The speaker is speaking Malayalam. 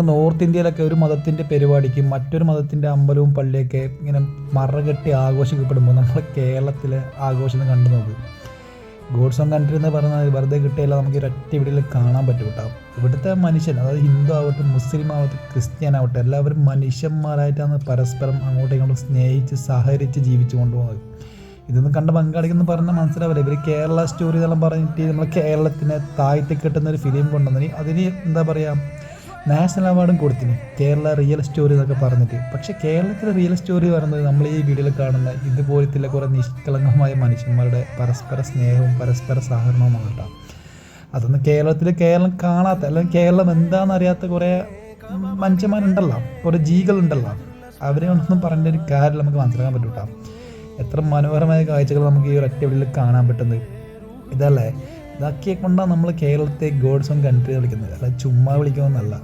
നോർത്ത് ഇന്ത്യയിലൊക്കെ ഒരു മതത്തിന്റെ പരിപാടിക്ക് മറ്റൊരു മതത്തിന്റെ അമ്പലവും പള്ളിയൊക്കെ ഇങ്ങനെ മറകെട്ടി ആഘോഷിക്കപ്പെടുമ്പോൾ നമ്മുടെ കേരളത്തിലെ ആഘോഷം കണ്ടു ഗോഡ്സ് ഓൺ കൺട്രി എന്ന് പറഞ്ഞാൽ വെറുതെ കിട്ടിയാലും നമുക്ക് ഒരൊറ്റ ഇവിടെ കാണാൻ പറ്റും കേട്ടോ ഇവിടുത്തെ മനുഷ്യൻ അതായത് ഹിന്ദു ആവട്ടെ മുസ്ലിം ആവട്ടെ ക്രിസ്ത്യൻ ആവട്ടെ എല്ലാവരും മനുഷ്യന്മാരായിട്ടാണ് പരസ്പരം അങ്ങോട്ടും ഇങ്ങോട്ടും സ്നേഹിച്ച് സഹകരിച്ച് ജീവിച്ചു കൊണ്ടുപോകുന്നത്. ഇതൊന്നും കണ്ട ബംഗാളിക്കെന്ന് പറഞ്ഞാൽ മനസ്സിലാവില്ല. ഇവർ കേരള സ്റ്റോറി എന്നെല്ലാം പറഞ്ഞിട്ട് നമ്മൾ കേരളത്തിനെ താഴ്ത്തി കെട്ടുന്ന ഒരു ഫിലിം കൊണ്ടുവന്നി അതിന് എന്താ പറയുക നാഷണൽ അവാർഡും കൊടുത്തിന്. കേരള റിയൽ സ്റ്റോറി എന്നൊക്കെ പറഞ്ഞിട്ട്. പക്ഷേ കേരളത്തിലെ റിയൽ സ്റ്റോറി പറയുന്നത് നമ്മൾ ഈ വീഡിയോയിൽ കാണുന്ന ഇതുപോലത്തെ കുറേ നിഷ്കളങ്കമായ മനുഷ്യന്മാരുടെ പരസ്പര സ്നേഹവും പരസ്പര സഹകരണവുമാണ് കേട്ടോ. അതൊന്നും കേരളത്തിൽ കേരളം കാണാത്ത അല്ലെങ്കിൽ കേരളം എന്താണെന്ന് അറിയാത്ത കുറേ മനുഷ്യന്മാരുണ്ടല്ലോ. കുറേ ജീവികളുണ്ടല്ലോ. അവരെ ഒന്നും പറഞ്ഞ ഒരു കാര്യം നമുക്ക് മനസ്സിലാക്കാൻ പറ്റൂട്ടോ. എത്ര മനോഹരമായ കാഴ്ചകൾ നമുക്ക് ഈ ഒരൊറ്റ വീട്ടിൽ കാണാൻ പറ്റുന്നത്. ഇതല്ലേ? ഇതാക്കിയെ കൊണ്ടാണ് നമ്മൾ കേരളത്തെ ഗോഡ്സ് ഓൺ കൺട്രി വിളിക്കുന്നത്. അല്ല ചുമ്മാ വിളിക്കുന്നതല്ല